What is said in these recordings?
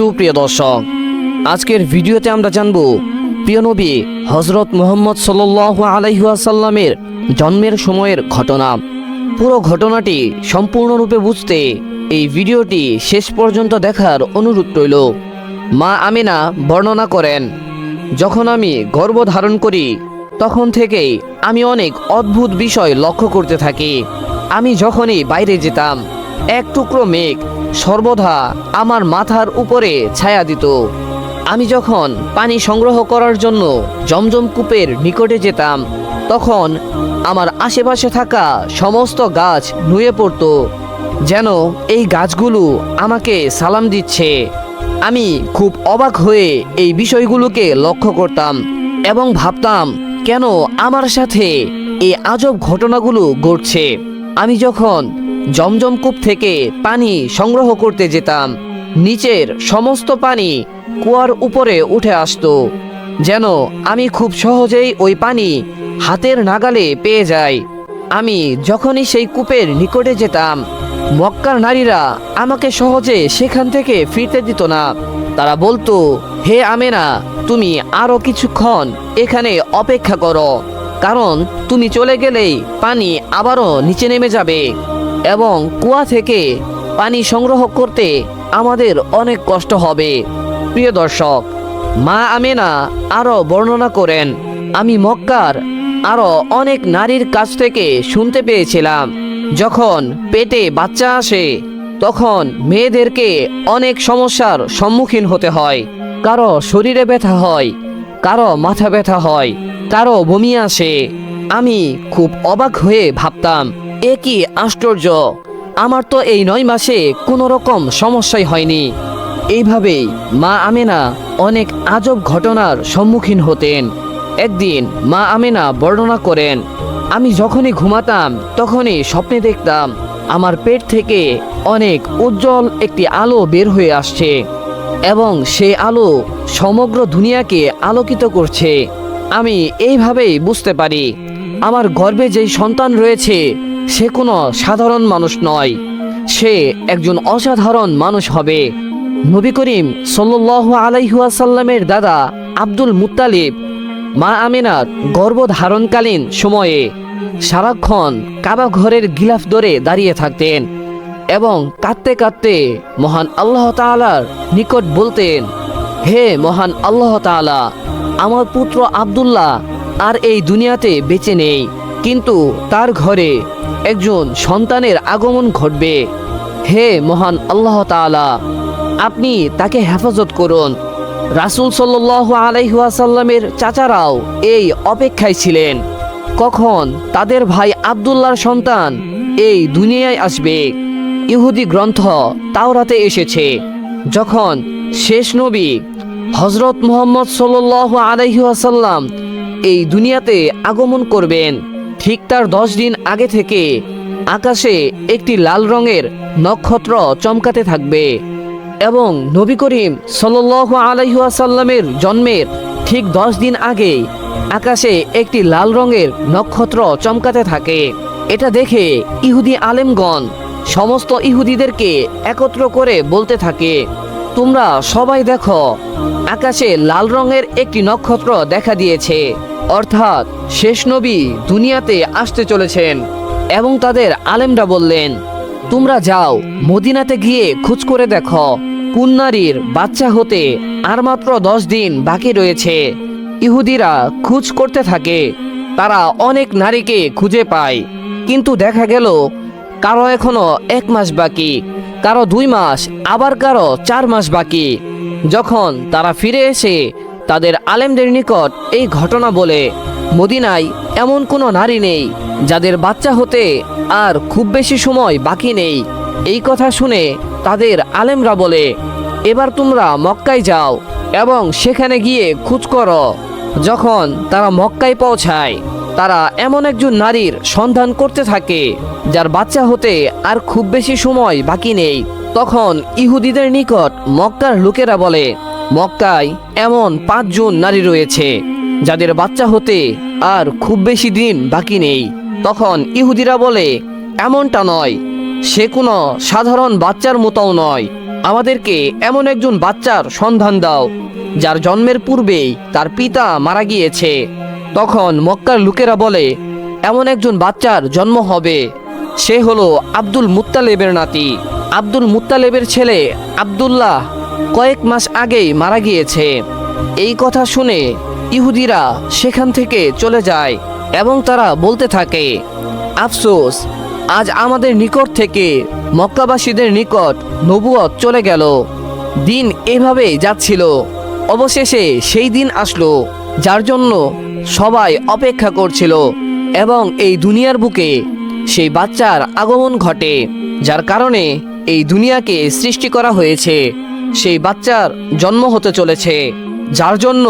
সুপ্রিয় দর্শক, আজকের ভিডিওতে আমরা জানব, প্রিয় নবী হজরত মোহাম্মদ সাল আলাইহাসাল্লামের জন্মের সময়ের ঘটনা। পুরো ঘটনাটি সম্পূর্ণরূপে বুঝতে এই ভিডিওটি শেষ পর্যন্ত দেখার অনুরোধ রইল। মা আমিনা বর্ণনা করেন, যখন আমি গর্ভ ধারণ করি, তখন থেকেই আমি অনেক অদ্ভুত বিষয় লক্ষ্য করতে থাকি। আমি যখনই বাইরে যেতাম, এক টুকরো মেঘ সর্বদা আমার মাথার উপরে ছায়া দিত। আমি যখন পানি সংগ্রহ করার জন্য জমজম কূপের নিকটে যেতাম, তখন আমার আশেপাশে থাকা সমস্ত গাছ নুয়ে পড়তো, যেন এই গাছগুলো আমাকে সালাম দিচ্ছে। আমি খুব অবাক হয়ে এই বিষয়গুলোকে লক্ষ্য করতাম এবং ভাবতাম, কেন আমার সাথে এই আজব ঘটনাগুলো ঘটছে? আমি যখন জমজম কূপ থেকে পানি সংগ্রহ করতে যেতাম। নিচের সমস্ত পানি কুয়ার উপরে উঠে আসতো। যেন আমি খুব সহজেই ওই পানি হাতের নাগালে পেয়ে যাই। আমি যখনই সেই কূপের নিকটে যেতাম, মক্কার নারীরা আমাকে সহজে সেখান থেকে ফিরতে দিত না। তারা বলতো, হে আমেনা, তুমি আরও কিছুক্ষণ এখানে অপেক্ষা করো, কারণ তুমি চলে গেলেই পানি আবারও নিচে নেমে যাবে। এবং কুয়া থেকে পানি সংগ্রহ করতে আমাদের অনেক কষ্ট হবে। প্রিয় দর্শক, মা আমেনা আরও বর্ণনা করেন, আমি মক্কার আরও অনেক নারীর কাছ থেকে শুনতে পেয়েছিলাম। যখন পেটে বাচ্চা আসে, তখন মেয়েদেরকে অনেক সমস্যার সম্মুখীন হতে হয়। কারও শরীরে ব্যথা হয়, কারও মাথা ব্যথা হয় কারও বমি আসে। আমি খুব অবাক হয়ে ভাবতাম এ কি আশ্চর্য? আমার তো এই নয় মাসে কোনো রকম সমস্যাই হয়নি। এইভাবেই মা আমেনা অনেক আজব ঘটনার সম্মুখীন হতেন। একদিন মা আমেনা বর্ণনা করেন, আমি যখনই ঘুমাতাম, তখনই স্বপ্নে দেখতাম আমার পেট থেকে অনেক উজ্জ্বল একটি আলো বের হয়ে আসছে এবং সেই আলো সমগ্র দুনিয়াকে আলোকিত করছে। আমি এইভাবেই বুঝতে পারি, আমার গর্ভে যেই সন্তান রয়েছে সে কোনো সাধারণ মানুষ নয়। সে একজন অসাধারণ মানুষ হবে। নবী করিম সাল্লাহ আলাইহুয়াসাল্লামের দাদা আব্দুল মুত্তালিব মা আমিনার গর্ভধারণকালীন সময়ে সারাক্ষণ কাবা ঘরের গিলাফ ধরে দাঁড়িয়ে থাকতেন এবং কাঁদতে কাঁদতে মহান আল্লাহ তাআলার নিকট বলতেন, হে মহান আল্লাহ তাআলা, আমার পুত্র আব্দুল্লাহ আর এই দুনিয়াতে বেঁচে নেই, কিন্তু তার ঘরে একজন সন্তানের আগমন ঘটবে। হে মহান আল্লাহ তাআলা, আপনি তাকে হেফাজত করুন। রাসূল সাল্লাল্লাহু আলাইহি ওয়াসাল্লামের চাচারাও এই অপেক্ষায় ছিলেন। কখন তাদের ভাই আব্দুল্লাহর সন্তান এই দুনিয়ায় আসবে? ইহুদি গ্রন্থ তাওরাতে এসেছে। যখন শেষ নবী হজরত মোহাম্মদ সাল্লাল্লাহু আলাইহি ওয়াসাল্লাম এই দুনিয়াতে আগমন করবেন ঠিক তার দশ দিন আগে থেকে আকাশে একটি লাল রঙের নক্ষত্র চমকাতে থাকবে এবং নবী করিম সাল্লাল্লাহু আলাইহি ওয়াসাল্লামের জন্মের ঠিক দশ দিন আগে আকাশে একটি লাল রঙের নক্ষত্র চমকাতে থাকে। এটা দেখে ইহুদি আলেমগণ সমস্ত ইহুদিদেরকে একত্র করে বলতে থাকে, তোমরা সবাই দেখো আকাশে লাল রঙের একটি নক্ষত্র দেখা দিয়েছে। অর্থাৎ শেষ নবী দুনিয়াতে আসতে চলেছেন এবং তাদের আলেমরা বললেন, তোমরা যাও, মদিনাতে গিয়ে খোঁজ করে দেখো। কোন নারীর বাচ্চা হতে আর মাত্র দশ দিন বাকি রয়েছে। ইহুদিরা খোঁজ করতে থাকে। তারা অনেক নারীকে খুঁজে পায়। কিন্তু দেখা গেল, কারও এখনও এক মাস বাকি, কারও দুই মাস, আবার কারও চার মাস বাকি। যখন তারা ফিরে এসে তাদের আলেমদের নিকট এই ঘটনা বলে, মদিনায় এমন কোনো নারী নেই যাদের বাচ্চা হতে আর খুব বেশি সময় বাকি নেই। এই কথা শুনে তাদের আলেমরা বলে, এবার তোমরা মক্কায় যাও এবং সেখানে গিয়ে খোঁজ করো। যখন তারা মক্কায় পৌঁছায়, তারা এমন একজন নারীর সন্ধান করতে থাকে যার বাচ্চা হতে আর খুব বেশি সময় বাকি নেই। তখন ইহুদিদের নিকট মক্কার লোকেরা বলে, মক্কায় এমন পাঁচজন নারী রয়েছে, যাদের বাচ্চা হতে আর খুব বেশি দিন বাকি নেই। তখন ইহুদিরা বলে, এমনটা নয়, সে কোনো সাধারণ বাচ্চার মতোও নয়। আমাদেরকে এমন একজন বাচ্চার সন্ধান দাও, যার জন্মের পূর্বেই তার পিতা মারা গিয়েছে। তখন মক্কার লোকেরা বলে, এমন একজন বাচ্চার জন্ম হবে। সে হলো আব্দুল মুত্তালেবের নাতি। আব্দুল মুত্তালেবের ছেলে আব্দুল্লাহ কয়েক মাস আগেই মারা গিয়েছে। এই কথা শুনে ইহুদিরা সেখান থেকে চলে যায় এবং তারা বলতে থাকে, আফসোস, আজ আমাদের নিকট থেকে মক্কাবাসীদের নিকট নবুয়ত চলে গেল। দিন এভাবেই যাচ্ছিল। অবশেষে সেই দিন আসলো, যার জন্য সবাই অপেক্ষা করছিল এবং এই দুনিয়ার বুকে সেই বাচ্চার আগমন ঘটে, যার কারণে এই দুনিয়াকে সৃষ্টি করা হয়েছে। সেই বাচ্চার জন্ম হতে চলেছে, যার জন্য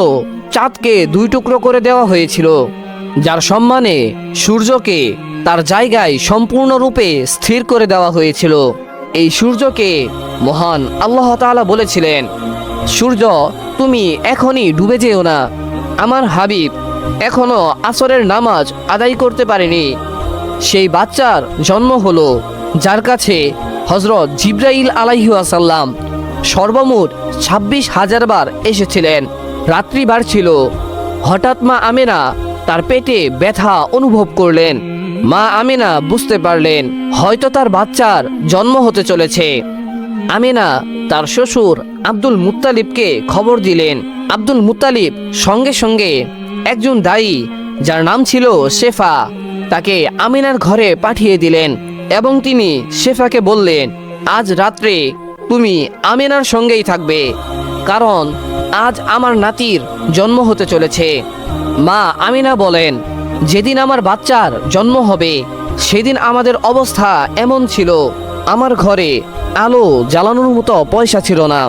চাঁদকে দুই টুকরো করে দেওয়া হয়েছিল, যার সম্মানে সূর্যকে তার জায়গায় সম্পূর্ণরূপে স্থির করে দেওয়া হয়েছিল। এই সূর্যকে মহান আল্লাহ তাআলা বলেছিলেন, সূর্য, তুমি এখনই ডুবে যেও না। আমার হাবিব এখনও আসরের নামাজ আদায় করতে পারেনি। সেই বাচ্চার জন্ম হলো যার কাছে হজরত জিব্রাইল আলাইহাসাল্লাম সর্বমোট ছাব্বিশ হাজার বার এসেছিলেন। রাত্রি বাড়ছিল। হঠাৎ মা আমেনা তার পেটে ব্যথা অনুভব করলেন। মা আমেনা বুঝতে পারলেন, হয়তো তার বাচ্চার জন্ম হতে চলেছে। আমেনা তার শ্বশুর আব্দুল মুত্তালিবকে খবর দিলেন। আব্দুল মুত্তালিব সঙ্গে সঙ্গে একজন দায়ী, যার নাম ছিল শেফা, তাকে আমিনার ঘরে পাঠিয়ে দিলেন। এবং তিনি শেফাকে বললেন, আজ রাত্রে তুমি আমিনার সঙ্গেই থাকবে, কারণ আজ আমার নাতির জন্ম হতে চলেছে। মা আমিনা বলেন, যেদিন আমার বাচ্চার জন্ম হবে, সেদিন আমাদের অবস্থা এমন ছিল, আমার ঘরে আলো জ্বালানোর মতো পয়সা ছিল না।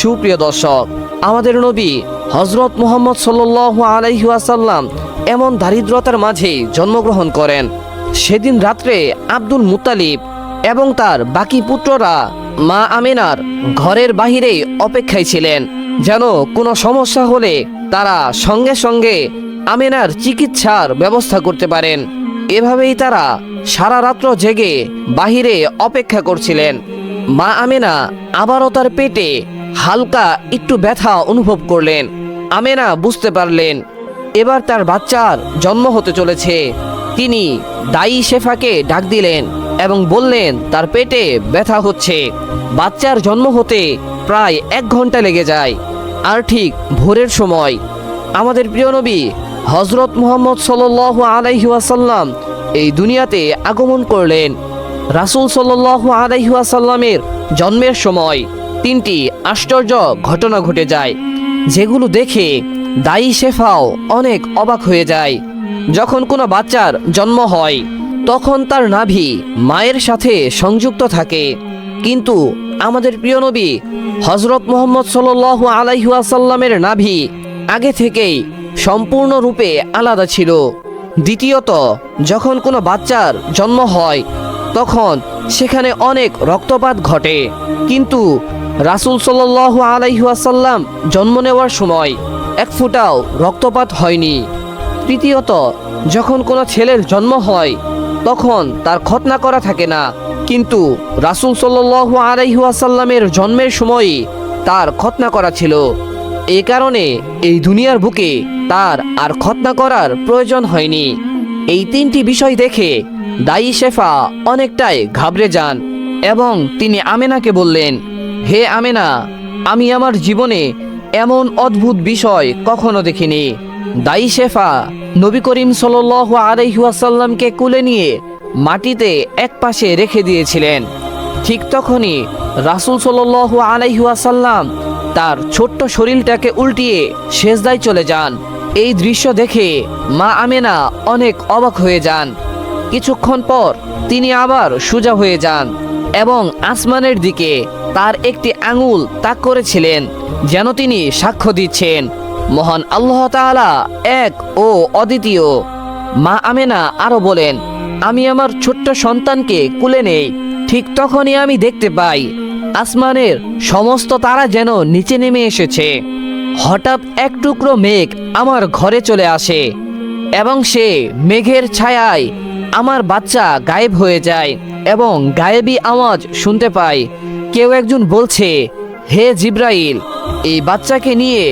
সুপ্রিয় দর্শক, আমাদের নবী হজরত মোহাম্মদ সাল্লাহ আলাইহাসাল্লাম এমন দারিদ্রতার মাঝে জন্মগ্রহণ করেন। সেদিন রাত্রে আব্দুল মুতালিব এবং তার বাকি পুত্ররা মা আমিনার ঘরের বাহিরে অপেক্ষায় ছিলেন। যেন কোনো সমস্যা হলে তারা সঙ্গে সঙ্গে আমিনার চিকিৎসার ব্যবস্থা করতে পারেন। এভাবেই তারা সারা রাত্র জেগে বাহিরে অপেক্ষা করছিলেন। মা আমেনা আবারও তার পেটে হালকা একটু ব্যথা অনুভব করলেন। আমেনা বুঝতে পারলেন, এবার তার বাচ্চার জন্ম হতে চলেছে। তিনি দায়ী শেফাকে ডাক দিলেন এবং বললেন, তার পেটে ব্যথা হচ্ছে। বাচ্চার জন্ম হতে প্রায় এক ঘণ্টা লেগে যায়। আর ঠিক ভোরের সময় আমাদের প্রিয় নবী হজরত মুহাম্মদ সাল আলাইহি ওয়াসাল্লাম এই দুনিয়াতে আগমন করলেন। রাসূল সাল্লাল্লাহু আলাইহি ওয়াসাল্লামের জন্মের সময় তিনটি আশ্চর্য ঘটনা ঘটে যায়, যেগুলো দেখে দায়ী শেফাও অনেক অবাক হয়ে যায়। যখন কোনো বাচ্চার জন্ম হয়, তখন তার নাভি মায়ের সাথে সংযুক্ত থাকে। কিন্তু আমাদের প্রিয় নবী হজরত মোহাম্মদ সাল আলাইহাসাল্লামের নাভি আগে থেকেই সম্পূর্ণরূপে আলাদা ছিল। দ্বিতীয়ত, যখন কোনো বাচ্চার জন্ম হয়, তখন সেখানে অনেক রক্তপাত ঘটে। কিন্তু রাসুল সাল আলাইহাসাল্লাম জন্ম নেওয়ার সময় এক ফুটাও রক্তপাত হয়নি। তৃতীয়ত যখন কোনো ছেলের জন্ম হয়, তখন তার খতনা করা থাকে না। কিন্তু রাসুল সাল্লাহ আলাইহাসাল্লামের জন্মের সময়ই তার খতনা করা ছিল। এই কারণে এই দুনিয়ার বুকে তার আর খতনা করার প্রয়োজন হয়নি। এই তিনটি বিষয় দেখে দায়ী শেফা অনেকটাই ঘাবড়ে যান এবং তিনি আমেনাকে বললেন, হে আমেনা, আমি আমার জীবনে এমন অদ্ভুত বিষয় কখনো দেখিনি। দায়ী শেফা নবী করিম সাল আলাইহাসাল্লামকে কুলে নিয়ে মাটিতে এক পাশে রেখে দিয়েছিলেন। ঠিক তখনই রাসুল সাল আলাইহাসাল্লাম তার ছোট্ট শরীরটাকে উল্টিয়ে সেজদায় চলে যান। এই দৃশ্য দেখে মা আমেনা অনেক অবাক হয়ে যান। কিছুক্ষণ পর তিনি আবার সোজা হয়ে যান এবং আসমানের দিকে তার একটি আঙুল তাক করেছিলেন, যেন তিনি সাক্ষ্য দিচ্ছেন। মহান আল্লাহ তাআলা এক ও অদ্বিতীয়। মা আমেনা আরও বলেন, আমি আমার ছোট্ট সন্তানকে কুলে নেই, ঠিক তখনই আমি দেখতে পাই আসমানের সমস্ত তারা যেন নিচে নেমে এসেছে। হঠাৎ এক টুকরো মেঘ আমার ঘরে চলে আসে এবং সে মেঘের ছায়ায় আমার বাচ্চা গায়েব হয়ে যায় এবং গায়েবি আওয়াজ শুনতে পাই। কেউ একজন বলছে, হে জিব্রাইল, এই বাচ্চাকে নিয়ে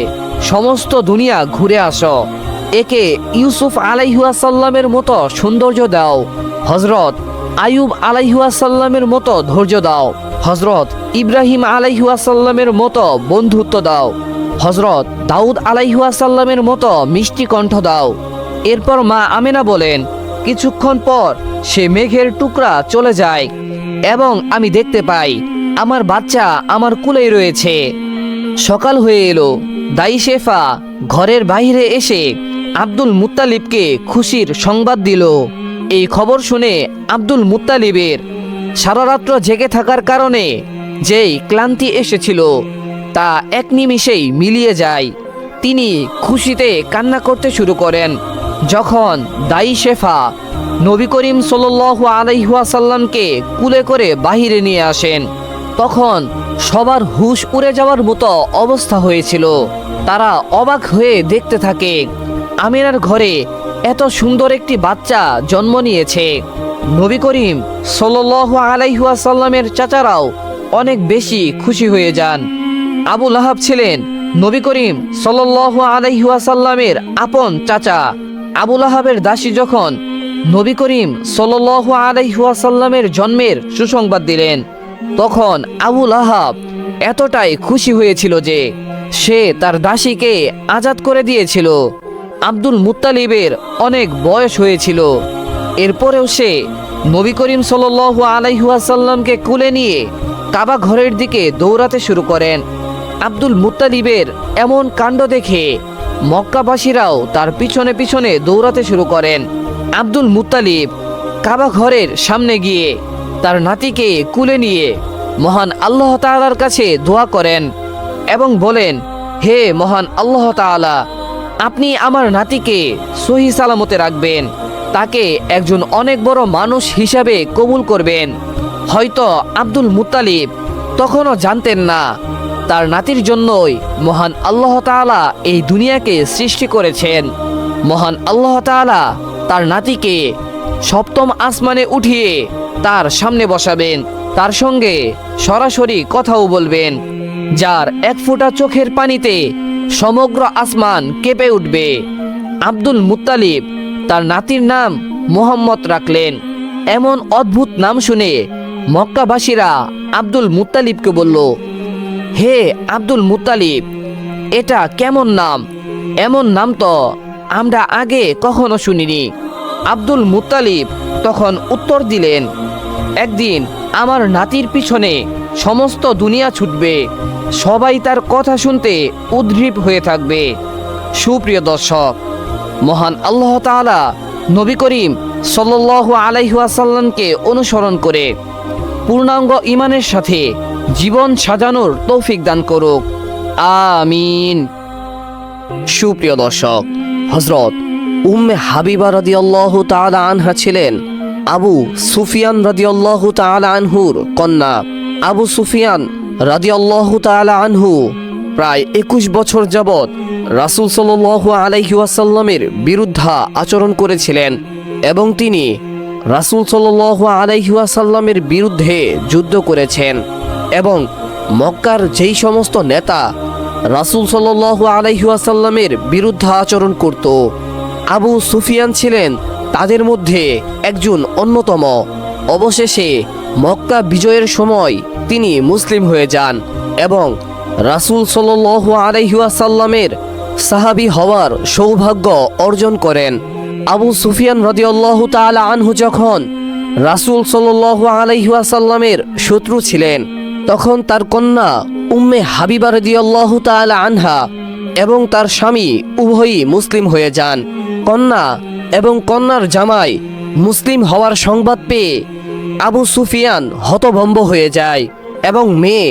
সমস্ত দুনিয়া ঘুরে আসো। একে ইউসুফ আলাইহুয়াসাল্লামের মতো সৌন্দর্য দাও। হজরত আয়ুব আলাইহুয়াসাল্লামের মতো ধৈর্য দাও। হজরত ইব্রাহিম আলাইহুয়াসাল্লামের মতো বন্ধুত্ব দাও। হজরত দাউদ আলাইহুয়াসাল্লামের মতো মিষ্টি কণ্ঠ দাও। এরপর মা আমেনা বলেন, কিছুক্ষণ পর সে মেঘের টুকরা চলে যায় এবং আমি দেখতে পাই, আমার বাচ্চা আমার কুলেই রয়েছে। সকাল হয়ে এলো। দাই শেফা ঘরের বাইরে এসে আব্দুল মুত্তালিবকে খুশির সংবাদ দিল। এই খবর শুনে আব্দুল মুত্তালিবের সারা রাত্র জেগে থাকার কারণে যেই ক্লান্তি এসেছিল, তা এক নিমিষেই মিলিয়ে যায়। তিনি খুশিতে কান্না করতে শুরু করেন। যখন দাই শেফা নবী করিম সাল্লাল্লাহু আলাইহাসাল্লামকে কুলে করে বাহিরে নিয়ে আসেন তখন সবার হুশ উড়ে যাওয়ার মতো অবস্থা হয়েছিল। তারা অবাক হয়ে দেখতে থাকে আমিনার ঘরে এত সুন্দর একটি বাচ্চা জন্ম নিয়েছে। নবী করিম সাল্লাল্লাহু আলাইহাসাল্লামের চাচারাও অনেক বেশি খুশি হয়ে যান। আবু লাহাব ছিলেন নবী করিম সাল্লাল্লাহু আলাইহাসাল্লামের আপন চাচা। আবু লাহাবের দাসী যখন নবী করিম সাল্লাল্লাহু আলাইহাসাল্লামের জন্মের সুসংবাদ দিলেন। তখন আবুল লাহাব এতটাই খুশি হয়েছিল যে সে তার দাসীকে আজাদ করে দিয়েছিল। আব্দুল মুত্তালিবের অনেক বয়স হয়েছিল। এরপরেও সে নবী করিম সাল্লাল্লাহু আলাইহাসাল্লামকে কুলে নিয়ে কাবা ঘরের দিকে দৌড়াতে শুরু করেন। আব্দুল মুত্তালিবের এমন কাণ্ড দেখে মক্কাবাসীরাও তার পিছনে পিছনে দৌড়াতে শুরু করেন। আব্দুল মুত্তালিব কাবা ঘরের সামনে গিয়ে তার নাতিকে কুলে নিয়ে মহান আল্লাহ তাআলার কাছে দোয়া করেন এবং বলেন, হে মহান আল্লাহ তাআলা, আপনি আমার নাতিকে সহি সালামতে রাখবেন। তাকে একজন অনেক বড় মানুষ হিসাবে কবুল করবেন। হয়তো আব্দুল মুতালিব তখনও জানতেন না তার নাতির জন্যই মহান আল্লাহ তাআলা এই দুনিয়াকে সৃষ্টি করেছেন। মহান আল্লাহ তাআলা তার নাতিকে সপ্তম আসমানে উঠিয়ে তার সামনে বসাবেন। তার সঙ্গে সরাসরি কথাও বলবেন, যার এক ফোঁটা চোখের পানিতে সমগ্র আসমান কেঁপে উঠবে। আব্দুল মুত্তালিব তার নাতির নাম মোহাম্মদ রাখলেন। এমন অদ্ভুত নাম শুনে মক্কাবাসীরা আব্দুল মুত্তালিবকে বলল, হে আব্দুল মুত্তালিব, এটা কেমন নাম? এমন নাম তো আমরা আগে কখনো শুনিনি। আব্দুল মুত্তালিব তখন উত্তর দিলেন একদিন আমার নাতির পিছনে সমস্ত দুনিয়া ছুটবে। সবাই তার কথা শুনতে উদ্গ্রীব হয়ে থাকবে। সুপ্রিয় দর্শক, মহান আল্লাহ তাআলা নবী করিম সাল্লাল্লাহু আলাইহি ওয়াসাল্লামকে অনুসরণ করে পূর্ণাঙ্গ ইমানের সাথে জীবন সাজানোর তৌফিক দান করুক। আমিন। সুপ্রিয় দর্শক হজরত উম্মে হাবিবা রদি আল্লাহ তাআলা আনহা ছিলেন আবু সুফিয়ান রাদিয়াল্লাহু তাআলা আনহুর কন্যা। আবু সুফিয়ান রাদিয়াল্লাহু তাআলা আনহু প্রায় একুশ বছর যাবৎ রাসূল সাল্লাল্লাহু আলাইহি ওয়াসাল্লামের বিরুদ্ধা আচরণ করেছিলেন এবং তিনি রাসূল সাল্লাল্লাহু আলাইহি ওয়াসাল্লামের বিরুদ্ধে যুদ্ধ করেছেন এবং মক্কার যেই সমস্ত নেতা রাসূল সাল্লাল্লাহু আলাইহি ওয়াসাল্লামের বিরুদ্ধে আচরণ করত। আবু সুফিয়ান ছিলেন তাদের মধ্যে একজন অন্যতম। অবশেষে মক্কা বিজয়ের সময় তিনি মুসলিম হয়ে যান এবং রাসূল সাল্লাল্লাহু আলাইহি ওয়াসাল্লামের সাহাবী হওয়ার সৌভাগ্য অর্জন করেন। আবু সুফিয়ান রাদিয়াল্লাহু তাআলা আনহু যখন রাসূল সাল্লাল্লাহু আলাইহি ওয়াসাল্লামের শত্রু ছিলেন, তখন তার কন্যা উম্মে হাবিবা রাদিয়াল্লাহু তাআলা আনহা এবং তার স্বামী উভয়ই মুসলিম হয়ে যান। কন্যা এবং কন্যার জামাই মুসলিম হওয়ার সংবাদ পেয়ে আবু সুফিয়ান হতভম্ব হয়ে যায় এবং মেয়ে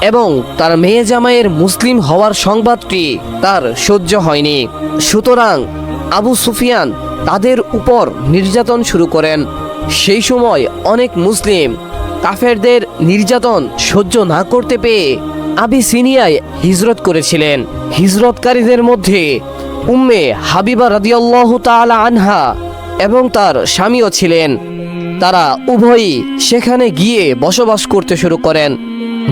এবং তার মেয়ে জামাইয়ের মুসলিম হওয়ার সংবাদটি তার সহ্য হয়নি। সুতরাং আবু সুফিয়ান তাদের উপর নির্যাতন শুরু করেন। সেই সময় অনেক মুসলিম কাফেরদের নির্যাতন সহ্য না করতে পেয়ে আবিসিনিয়ায় হিজরত করেছিলেন। হিজরতকারীদের মধ্যে উম্মে হাবিবা রাদিয়াল্লাহু তাআলা আনহা এবং তার স্বামীও ছিলেন। তারা উভয়ই সেখানে গিয়ে বসবাস করতে শুরু করেন।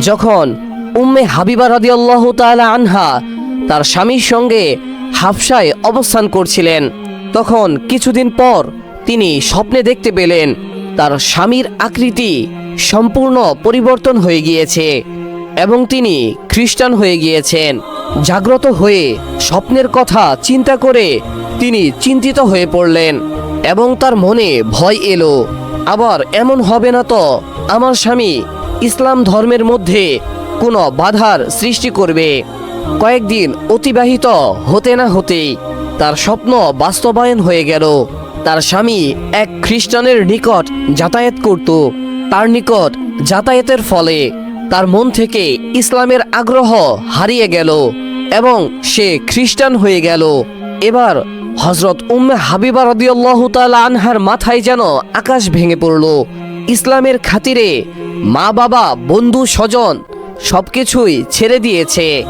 যখন উম্মে হাবিবা রাদিয়াল্লাহু তাআলা আনহা তার স্বামীর সঙ্গে হাফসায় অবস্থান করছিলেন, তখন কিছুদিন পর তিনি স্বপ্নে দেখতে পেলেন, তার স্বামীর আকৃতি সম্পূর্ণ পরিবর্তন হয়ে গিয়েছে এবং তিনি খ্রিস্টান হয়ে গিয়েছেন। জাগ্রত হয়ে স্বপ্নের কথা চিন্তা করে তিনি চিন্তিত হয়ে পড়লেন এবং তার মনে ভয় এলো, আবার এমন হবে না তো আমার স্বামী ইসলাম ধর্মের মধ্যে কোনো বাধার সৃষ্টি করবে। কয়েকদিন অতিবাহিত হতে না হতেই তার স্বপ্ন বাস্তবায়ন হয়ে গেল। তার স্বামী এক খ্রিস্টানের নিকট যাতায়াত করত। তার নিকট যাতায়াতের ফলে তার মন থেকে ইসলামের আগ্রহ হারিয়ে গেল এবং সে খ্রিস্টান হয়ে গেল। এবার হজরত উম্মে হাবিবা রদিয়াল্লাহু তাআলা আনহার মাথায় যেন আকাশ ভেঙে পড়ল। ইসলামের খাতিরে মা বাবা, বন্ধু, স্বজন সব কিছুই ছেড়ে দিয়েছে।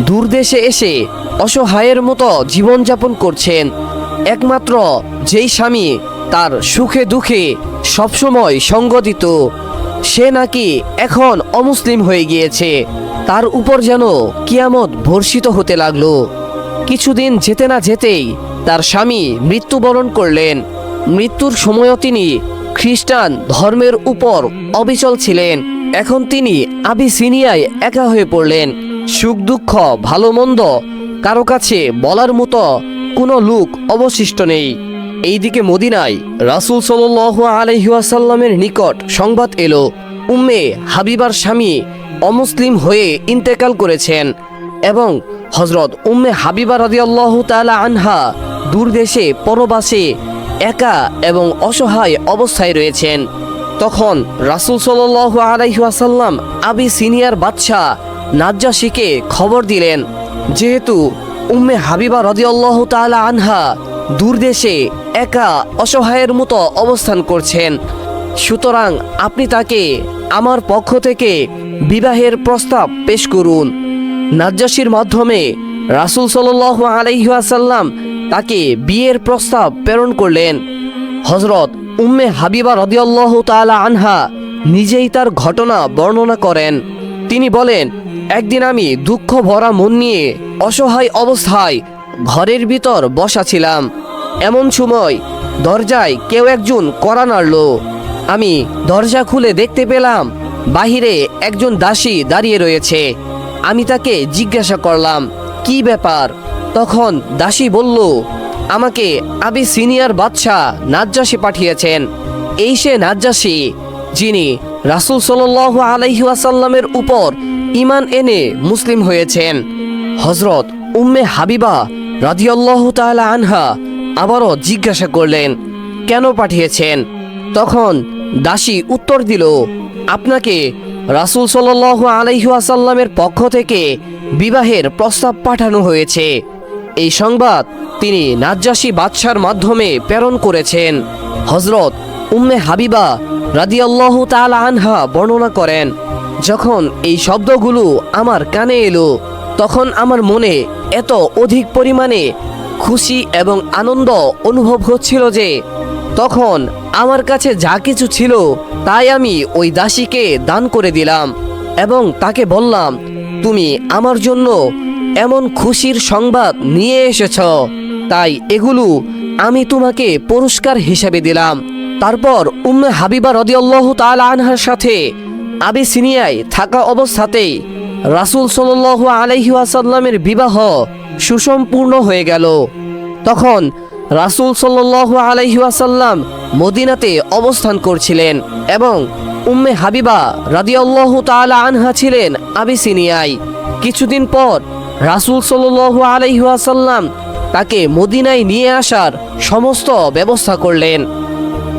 দূরদেশে এসে অসহায়ের মতো জীবনযাপন করছেন। একমাত্র যেই স্বামী তার সুখে দুঃখে সবসময় সঙ্গ দিত সে নাকি এখন অমুসলিম হয়ে গিয়েছে। তার উপর যেন কিয়ামত ভর্ষিত হতে লাগল। কিছুদিন যেতে না যেতেই তার স্বামী মৃত্যুবরণ করলেন। মৃত্যুর সময়ও তিনি খ্রিস্টান ধর্মের উপর অবিচল ছিলেন। এখন তিনি আবিসিনিয়ায় একা হয়ে পড়লেন। সুখ দুঃখ, ভালো মন্দ, কারও কাছে বলার মতো কোনো লোক অবশিষ্ট নেই। এইদিকে মদিনায় রাসূল সাল্লাল্লাহু আলাইহি ওয়াসাল্লামের নিকট সংবাদ এলো। উম্মে হাবিবার স্বামী অমুসলিম হয়ে ইন্তেকাল করেছেন এবং হজরত উম্মে হাবিবা রাদিয়াল্লাহু তাআলা আনহা দূরদেশে পরবাসে একা এবং অসহায় অবস্থায় রয়েছেন। তখন রাসূল সাল্লাল্লাহু আলাইহি ওয়াসাল্লাম আবি সিনিয়র বাদশাহ নাজ্জাশিকে খবর দিলেন, যেহেতু উম্মে হাবিবা রাদিয়াল্লাহু তাআলা আনহা দূরদেশে একা অসহায়ের মতো অবস্থান করছেন। সুতরাং আপনি তাকে আমার পক্ষ থেকে বিবাহের প্রস্তাব পেশ করুন। নাজ্জাসির মাধ্যমে রাসূল সাল্লাল্লাহু আলাইহি ওয়াসাল্লাম তাকে বিয়ের প্রস্তাব প্রেরণ করলেন। হজরত উম্মে হাবিবা রদিয়াল্লাহু তাআলা আনহা নিজেই তার ঘটনা বর্ণনা করেন। তিনি বলেন, একদিন আমি দুঃখ ভরা মন নিয়ে অসহায় অবস্থায় ঘরের ভিতর বসা ছিলাম। এমন সময় দরজায় কেউ একজন করা নাড়ল। আমি দরজা খুলে দেখতে পেলাম বাহিরে একজন দাসী দাঁড়িয়ে রয়েছে। আমি তাকে জিজ্ঞাসা করলাম, কি ব্যাপার? তখন দাসী বলল, আমাকে আবি সিনিয়র বাদশাহ নাজ্জাসী পাঠিয়েছেন। এই সে নাজ্জাসী, যিনি রাসূল সাল্লাল্লাহু আলাইহি ওয়াসাল্লামের উপর ঈমান এনে মুসলিম হয়েছেন। হজরত উম্মে হাবিবা রাদিয়াল্লাহু তাআলা আনহা আবারও জিজ্ঞাসা করলেন, কেন পাঠিয়েছেন? তখন দাসী উত্তর দিল, আপনাকে রাসুল সাল্লাল্লাহু আলাইহি পক্ষ থেকে বিবাহের প্রস্তাব পাঠানো হয়েছে। এই সংবাদ তিনি নাজ্জাসী বাদশার মাধ্যমে প্রেরণ করেছেন। হজরত উম্মে হাবিবা রাদিয়াল্লাহু তাআলা আনহা বর্ণনা করেন, যখন এই শব্দগুলো আমার কানে এলো তখন আমার মনে এত অধিক পরিমাণে খুশি এবং আনন্দ অনুভব হচ্ছিল যে তখন আমার কাছে যা কিছু ছিল তাই আমি ওই দাসীকে দান করে দিলাম এবং তাকে বললাম, তুমি আমার জন্য এমন খুশির সংবাদ নিয়ে এসেছ। তাই এগুলো আমি তোমাকে পুরস্কার হিসেবে দিলাম। তারপর উম্মে হাবিবা রদিয়াল্লাহু তাআলা আনহার সাথে আবিসিনিয়ায় থাকা অবস্থাতেই রাসূল সাল্লাল্লাহু আলাইহি ওয়াসাল্লামের বিবাহ সুসম্পূর্ণ হয়ে গেল। তখন রাসূল সাল্লাল্লাহু আলাইহি ওয়াসাল্লাম মদিনাতে অবস্থান করছিলেন এবং উম্মে হাবিবা রাদিয়াল্লাহু তাআলা আনহা ছিলেন আবিসিনিয়ায়। কিছুদিন পর রাসূল সাল্লাল্লাহু আলাইহি ওয়াসাল্লাম তাকে মদিনায় নিয়ে আসার সমস্ত ব্যবস্থা করলেন।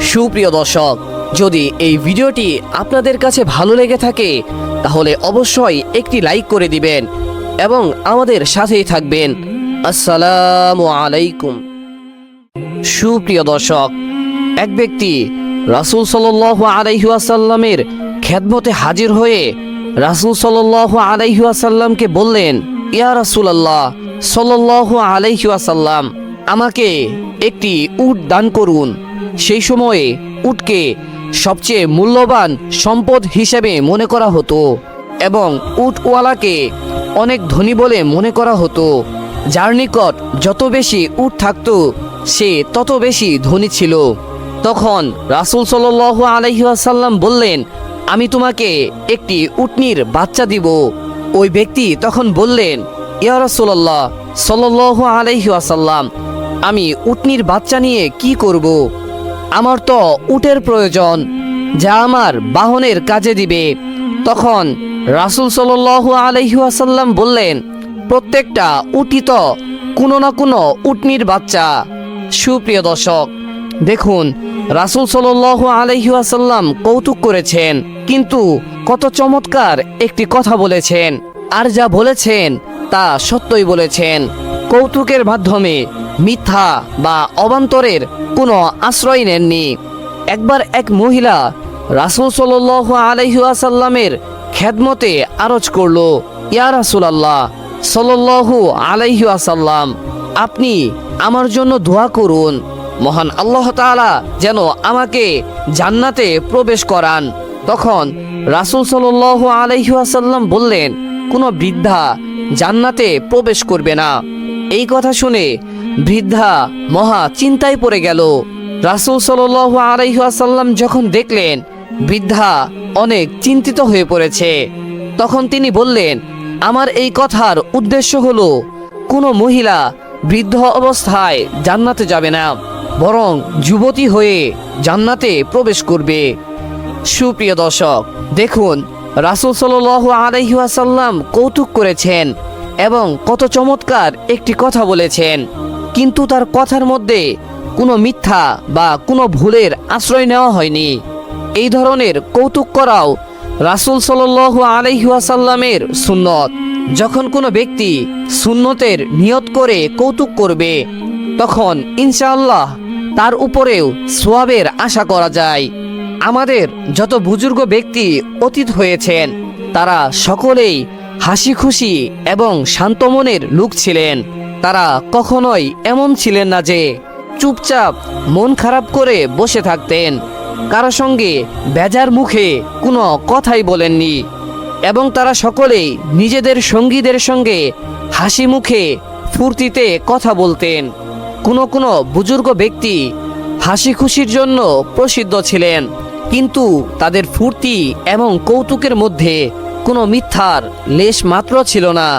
সুপ্রিয় দর্শক, যদি এই ভিডিওটি আপনাদের কাছে ভালো লেগে থাকে তাহলে অবশ্যই একটি লাইক করে দিবেন এবং আমাদের সাথেই থাকবেন। আসসালামু আলাইকুম। সুপ্রিয় দর্শক, এক ব্যক্তি রাসূল সাল্লাল্লাহু আলাইহি ওয়াসাল্লামের খেদমতে হাজির হয়ে রাসূল সাল্লাল্লাহু আলাইহি ওয়াসাল্লামকে বললেন, ইয়া রাসূলুল্লাহ, সাল্লাল্লাহু আলাইহি ওয়াসাল্লাম, আমাকে একটি উট দান করুন। সেই সময়ে উটকে সবচেয়ে মূল্যবান সম্পদ হিসেবে মনে করা হতো এবং উটওয়ালাকে অনেক ধনী বলে মনে করা হতো। যার নিকট যত বেশি উট থাকতো, সে তত বেশি ধনী ছিল। তখন রাসুল সাল আলহিহাসাল্লাম বললেন, আমি তোমাকে একটি উটনির বাচ্চা দিব। ওই ব্যক্তি তখন বললেন, ইয়া রাসূলুল্লাহ, সাল্লাল্লাহু আলাইহি ওয়াসাল্লাম, আমি উটনির বাচ্চা নিয়ে কি করব? আমার তো উটের প্রয়োজন, যা আমার বাহনের কাজে দিবে। তখন রাসূল সাল্লাল্লাহু আলাইহি ওয়াসাল্লাম বললেন, প্রত্যেকটা উটি তো কোনো না কোনো উটনির বাচ্চা। সুপ্রিয় দর্শক, দেখুন, রাসুল সাল্লাল্লাহু আলাইহি ওয়াসাল্লাম কৌতুক করেছেন, কিন্তু কত চমৎকার একটি কথা বলেছেন। আর যা বলেছেন তা সত্যই বলেছেন। কৌতুকের মাধ্যমে মিথ্যা বা অবান্তরের কোনো আশ্রয় নেননি। একবার এক মহিলা রাসুল সাল্লাল্লাহু আলাইহি ওয়াসাল্লামের খেদমতে আরজ করল, ইয়া রাসূলুল্লাহ, সাল্লাল্লাহু আলাইহি ওয়াসাল্লাম, আপনি আমার জন্য দোয়া করুন। মহান আল্লাহ তাআলা যেন আমাকে জান্নাতে প্রবেশ করান। তখন রাসূল সাল্লাল্লাহু আলাইহি ওয়াসাল্লাম বললেন, কোনো বৃদ্ধা জান্নাতে প্রবেশ করবে না। এই কথা শুনে বৃদ্ধা মহা চিন্তায় পড়ে গেল। রাসূল সাল্লাল্লাহু আলাইহি ওয়াসাল্লাম যখন দেখলেন, বৃদ্ধা অনেক চিন্তিত হয়ে পড়েছে। তখন তিনি বললেন, আমার এই কথার উদ্দেশ্য হলো, কোনো মহিলা বৃদ্ধ অবস্থায় জান্নাতে যাবে না, বরং যুবতী হয়ে জান্নাতে প্রবেশ করবে। সুপ্রিয় দর্শক, দেখুন, রাসুল সাল আলহিহাসাল্লাম কৌতুক করেছেন। এবং কত চমৎকার একটি কথা বলেছেন। কিন্তু তার কথার মধ্যে কোনো মিথ্যা বা কোনো ভুলের আশ্রয় নেওয়া হয়নি। এই ধরনের কৌতুক করাও রাসুল সাল আলহিহাসাল্লামের সুন্নত। যখন কোনো ব্যক্তি সুন্নতের নিয়ত করে কৌতুক করবে, তখন ইনশাআল্লাহ তার উপরেও সোয়াবের আশা করা যায়। আমাদের যত বুজুর্গ ব্যক্তি অতীত হয়েছেন, তারা সকলেই হাসি খুশি এবং শান্ত মনের লোক ছিলেন। তারা কখনোই এমন ছিলেন না যে চুপচাপ মন খারাপ করে বসে থাকতেন। কারও সঙ্গে বেজার মুখে কোনো কথাই বলেননি এবং তারা সকলেই নিজেদের সঙ্গীদের সঙ্গে হাসি মুখে ফুর্তিতে কথা বলতেন। কোনো কোনো বুজুর্গ ব্যক্তি হাসি খুশির জন্য প্রসিদ্ধ ছিলেন, কিন্তু তাদের ফুর্তি এবং কৌতুকের মধ্যে কোনো মিথ্যার লেশ মাত্র ছিল না।